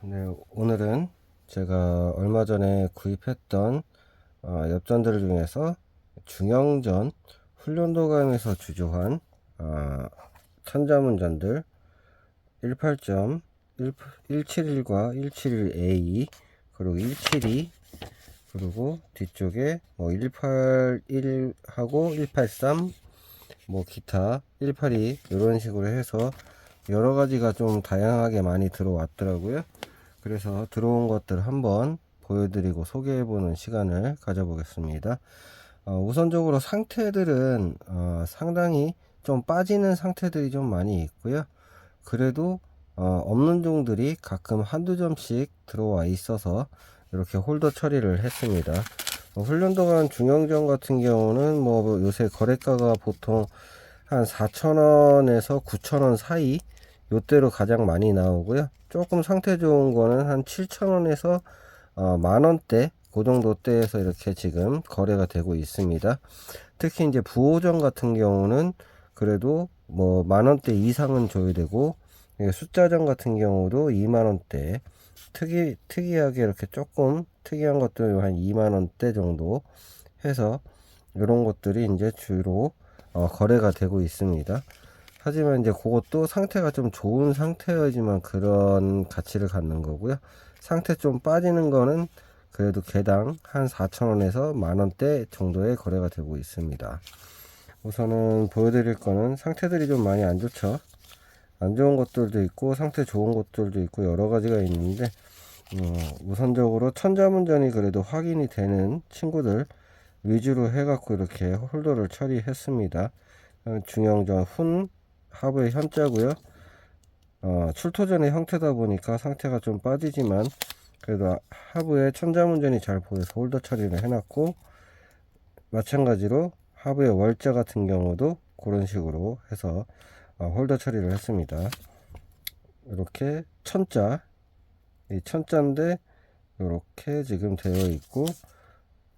네, 오늘은 제가 얼마 전에 구입했던 어, 엽전들 중에서 중형전 훈련도감에서 주조한 어, 천자문전들 18점 171과 171A 그리고 172 그리고 뒤쪽에 뭐 181하고 183 뭐 기타 182 이런 식으로 해서 여러 가지가 좀 다양하게 많이 들어왔더라고요. 그래서 들어온 것들 한번 보여드리고 소개해보는 시간을 가져보겠습니다. 어, 우선적으로 상태들은 어, 상당히 좀 빠지는 상태들이 좀 많이 있고요. 그래도 어, 없는 종들이 가끔 한두 점씩 들어와 있어서 이렇게 홀더 처리를 했습니다. 어, 훈련도관 중형전 같은 경우는 뭐 요새 거래가가 보통 한 4,000원에서 9,000원 사이 요때로 가장 많이 나오고요. 조금 상태 좋은 거는 한 7,000원에서 어, 만원대 그 정도 대에서 이렇게 지금 거래가 되고 있습니다. 특히 이제 부호전 같은 경우는 그래도 뭐 만원대 이상은 줘야 되고 예, 숫자전 같은 경우도 2만원대 특이, 특이하게 이렇게 조금 특이한 것들 한 2만원대 정도 해서 이런 것들이 이제 주로 어, 거래가 되고 있습니다. 하지만 이제 그것도 상태가 좀 좋은 상태여야지만 그런 가치를 갖는 거고요. 상태 좀 빠지는 거는 그래도 개당 한 4,000원에서 만원대 정도의 거래가 되고 있습니다. 우선은 보여드릴 거는 상태들이 좀 많이 안 좋죠. 안 좋은 것들도 있고 상태 좋은 것들도 있고 여러 가지가 있는데 어, 우선적으로 천자문전이 그래도 확인이 되는 친구들 위주로 해갖고 이렇게 홀더를 처리했습니다. 어, 중형전 훈 하부의 현자고요. 어, 출토 전의 형태다 보니까 상태가 좀 빠지지만 그래도 하부에 천자문전이 잘 보여서 홀더 처리를 해놨고 마찬가지로 하부의 월자 같은 경우도 그런 식으로 해서 어, 홀더 처리를 했습니다. 이렇게 천자 이 천자인데 이렇게 지금 되어 있고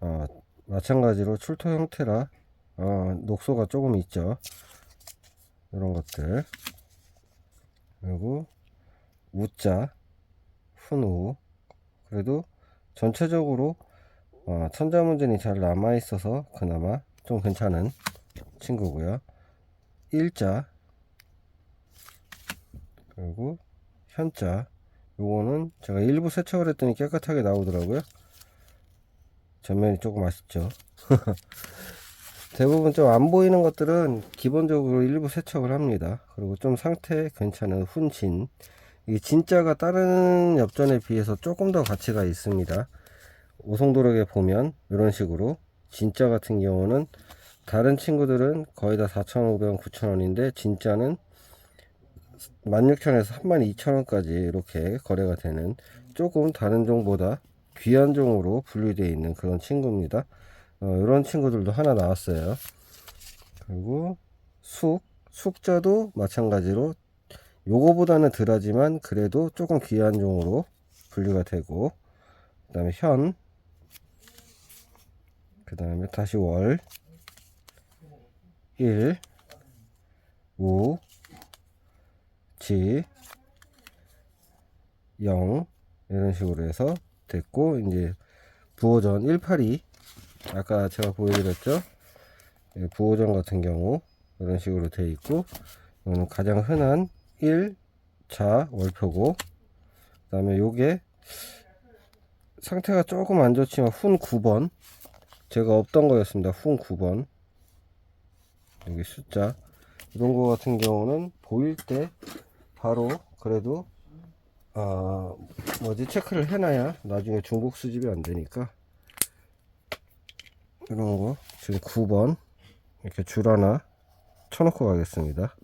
어, 마찬가지로 출토 형태라 어, 녹소가 조금 있죠. 이런 것들. 그리고 우자 훈우. 그래도 전체적으로 어, 천자문전이 잘 남아 있어서 그나마 좀 괜찮은 친구고요. 일자. 그리고 현자. 요거는 제가 일부 세척을 했더니 깨끗하게 나오더라고요. 전면이 조금 아쉽죠 대부분 좀 안 보이는 것들은 기본적으로 일부 세척을 합니다. 그리고 좀 상태 괜찮은 훈진. 이 진짜가 다른 엽전에 비해서 조금 더 가치가 있습니다. 오송도력에 보면 이런 식으로 진짜 같은 경우는 다른 친구들은 거의 다 4,500원, 9,000원인데 진짜는 16,000원에서 32,000원까지 이렇게 거래가 되는 조금 다른 종보다 귀한 종으로 분류되어 있는 그런 친구입니다. 어, 이런 친구들도 하나 나왔어요. 그리고 숙, 숙자도 마찬가지로 요거보다는 덜하지만 그래도 조금 귀한 종으로 분류가 되고 그 다음에 현, 그 다음에 다시 월, 1, 우, 지, 0 이런 식으로 해서 됐고 이제 부호전 182 아까 제가 보여드렸죠? 예, 부호전 같은 경우 이런 식으로 되어 있고 이거는 가장 흔한 1자 월표고 그 다음에 요게 상태가 조금 안 좋지만 훈 9번 제가 없던 거였습니다. 훈 9번. 여기 숫자. 이런 거 같은 경우는 보일 때 바로 그래도 아 뭐지? 체크를 해놔야 나중에 중복 수집이 안 되니까 이런 거 지금 9번 이렇게 줄 하나 쳐놓고 가겠습니다.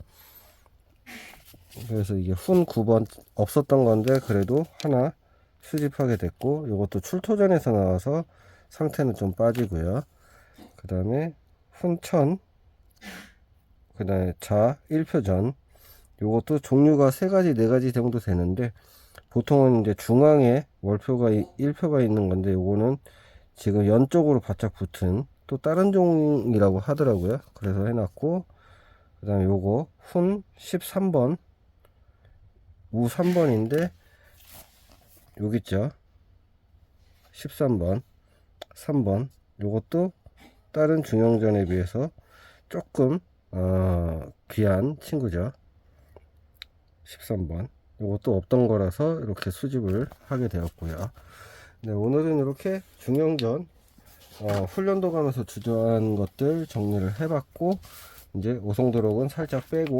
그래서 이게 훈 9번 없었던 건데 그래도 하나 수집하게 됐고 이것도 출토전에서 나와서 상태는 좀 빠지고요. 그 다음에 훈천 그 다음에 자 1표전. 요것도 종류가 세 가지 네 가지 정도 되는데 보통은 이제 중앙에 월표가 1표가 있는 건데 요거는 지금 연 쪽으로 바짝 붙은 또 다른 종이라고 하더라고요. 그래서 해놨고 그 다음에 요거 훈 13번 우 3번인데 여기 있죠? 13번 3번. 요것도 다른 중형전에 비해서 조금 어, 귀한 친구죠. 13번. 요것도 없던 거라서 이렇게 수집을 하게 되었고요 네, 오늘은 이렇게 중형전 어, 훈련도 가면서 주저한 것들 정리를 해봤고 이제 오송도록은 살짝 빼고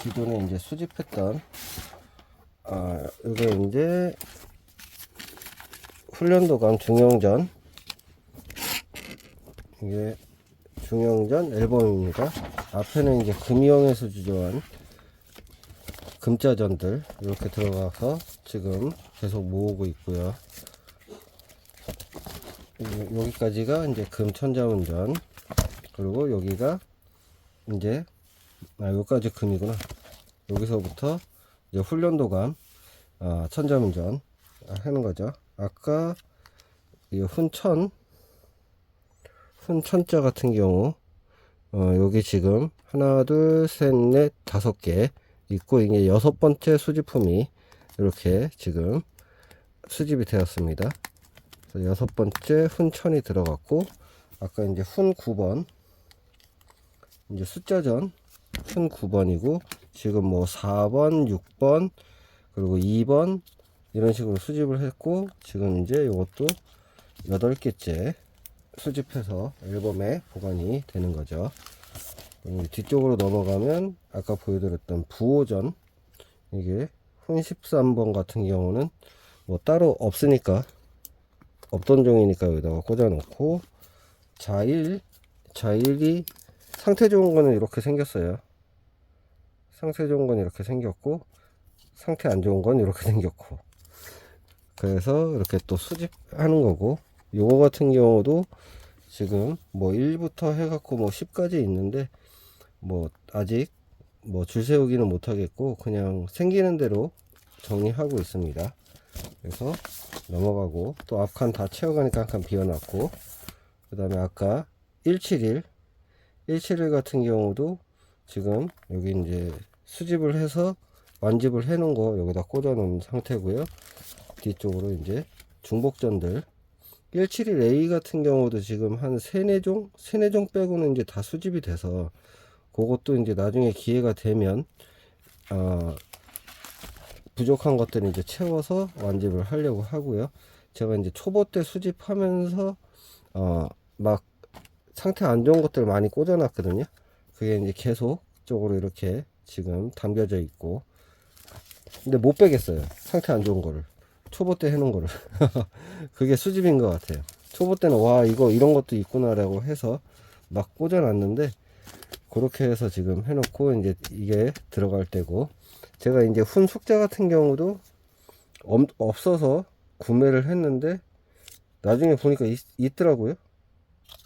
기존에 이제 수집했던 아 이게 이제 훈련도감 중형전. 이게 중형전 앨범입니다. 앞에는 이제 금이형에서 주저한 금자전들 이렇게 들어가서 지금 계속 모으고 있고요. 요- 여기까지가 이제 금천자문전. 그리고 여기가 이제 아 여기까지 금이구나. 여기서부터 이제 훈련도감 아, 천자문전 하는 거죠. 아까 이 훈천 훈천자 같은 경우 어, 여기 지금 하나 둘 셋 넷 다섯 개 있고 이게 여섯 번째 수집품이 이렇게 지금 수집이 되었습니다. 여섯 번째 훈천이 들어갔고 아까 이제 훈 9번 이제 숫자전 훈 9번이고 지금 뭐 4번 6번 그리고 2번 이런 식으로 수집을 했고 지금 이제 이것도 8개째 수집해서 앨범에 보관이 되는 거죠 뒤쪽으로 넘어가면 아까 보여드렸던 부호전. 이게 훈 13번 같은 경우는 뭐 따로 없으니까 없던 종이니까 여기다가 꽂아 놓고 자일 자일이 상태 좋은 거는 이렇게 생겼어요. 상태 좋은 건 이렇게 생겼고 상태 안 좋은 건 이렇게 생겼고. 그래서 이렇게 또 수집하는 거고 요거 같은 경우도 지금 뭐 1부터 해갖고 뭐 10까지 있는데 뭐 아직 뭐 줄 세우기는 못하겠고 그냥 생기는 대로 정리하고 있습니다 그래서 넘어가고 또 앞칸 다 채워가니까 한 칸 비워놨고 그 다음에 아까 171 171 같은 경우도 지금 여기 이제 수집을 해서 완집을 해 놓은 거 여기다 꽂아 놓은 상태고요 뒤쪽으로 이제 중복전들 171A 같은 경우도 지금 한 3, 4종? 3, 4종 빼고는 이제 다 수집이 돼서 그것도 이제 나중에 기회가 되면 어, 부족한 것들을 이제 채워서 완집을 하려고 하고요. 제가 이제 초보 때 수집하면서 어 막 상태 안 좋은 것들 많이 꽂아놨거든요. 그게 이제 계속 쪽으로 이렇게 지금 담겨져 있고 근데 못 빼겠어요. 상태 안 좋은 거를 초보 때 해놓은 거를 그게 수집인 것 같아요. 초보 때는 와 이거 이런 것도 있구나라고 해서 막 꽂아놨는데 그렇게 해서 지금 해놓고 이제 이게 들어갈 때고 제가 이제 훈 숙자 같은 경우도 엄- 없어서 구매를 했는데 나중에 보니까 있, 있더라고요.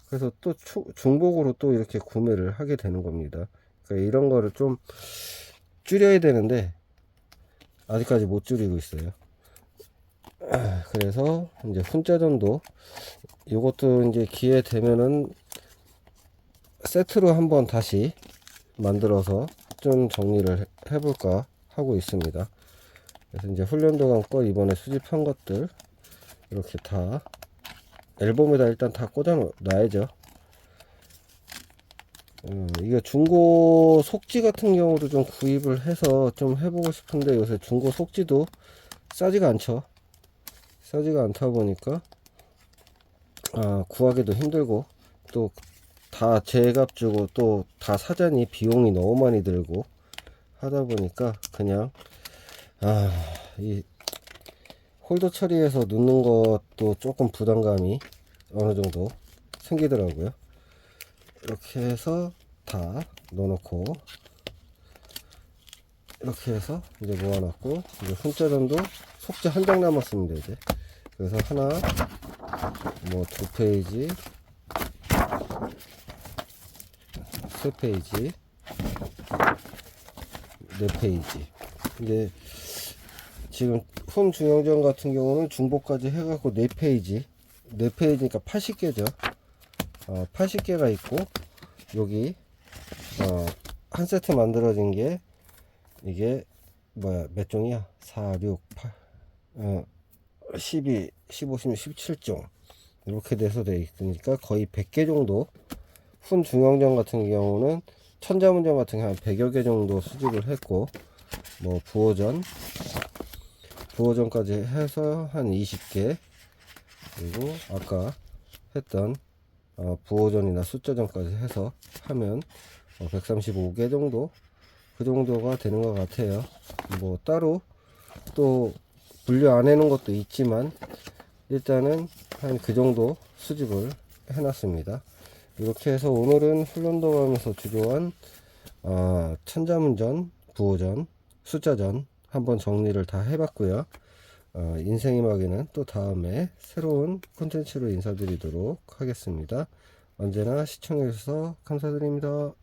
그래서 또 추- 중복으로 또 이렇게 구매를 하게 되는 겁니다. 그러니까 이런 거를 좀 줄여야 되는데 아직까지 못 줄이고 있어요. 아, 그래서 이제 훈자전도 이것도 이제 기회 되면은 세트로 한번 다시 만들어서 좀 정리를 해- 해볼까 하고 있습니다. 그래서 이제 훈련도감 거 이번에 수집한 것들 이렇게 다 앨범에다 일단 다 꽂아 놓- 놔야죠. 음, 이게 중고 속지 같은 경우도 좀 구입을 해서 좀 해보고 싶은데 요새 중고 속지도 싸지가 않죠. 싸지가 않다 보니까 아, 구하기도 힘들고 또 다 제값 주고 또 다 사자니 비용이 너무 많이 들고 하다 보니까 그냥 아, 이 홀더 처리해서 넣는 것도 조금 부담감이 어느 정도 생기더라고요. 이렇게 해서 다 넣어놓고 이렇게 해서 이제 모아놨고 이제 훈자전도 속지 한 장 남았습니다 이제 그래서 하나 뭐 두 페이지 세 페이지. 네 페이지. 근데 지금 훈 중형전 같은 경우는 중복까지 해갖고 네 페이지. 네 페이지니까 80개죠. 어, 80개가 있고 여기 어, 한 세트 만들어진 게 이게 뭐야 몇 종이야? 4 6 8 어, 12 15 16 17종. 이렇게 돼서 돼 있으니까 거의 100개 정도 훈 중형전 같은 경우는 천자문전 같은 경우 한 100여 개 정도 수집을 했고 뭐 부호전 부호전까지 해서 한 20개. 그리고 아까 했던 어, 부호전이나 숫자전까지 해서 하면 어, 135개 정도? 그 정도가 되는 것 같아요. 뭐 따로 또 분류 안 해놓은 것도 있지만 일단은 한 그 정도 수집을 해놨습니다 이렇게 해서 오늘은 훈련도 가면서 주조한 어, 천자문전, 부호전, 숫자전 한번 정리를 다 해봤고요. 어, 인생의 마기는 또 다음에 새로운 콘텐츠로 인사드리도록 하겠습니다. 언제나 시청해주셔서 감사드립니다.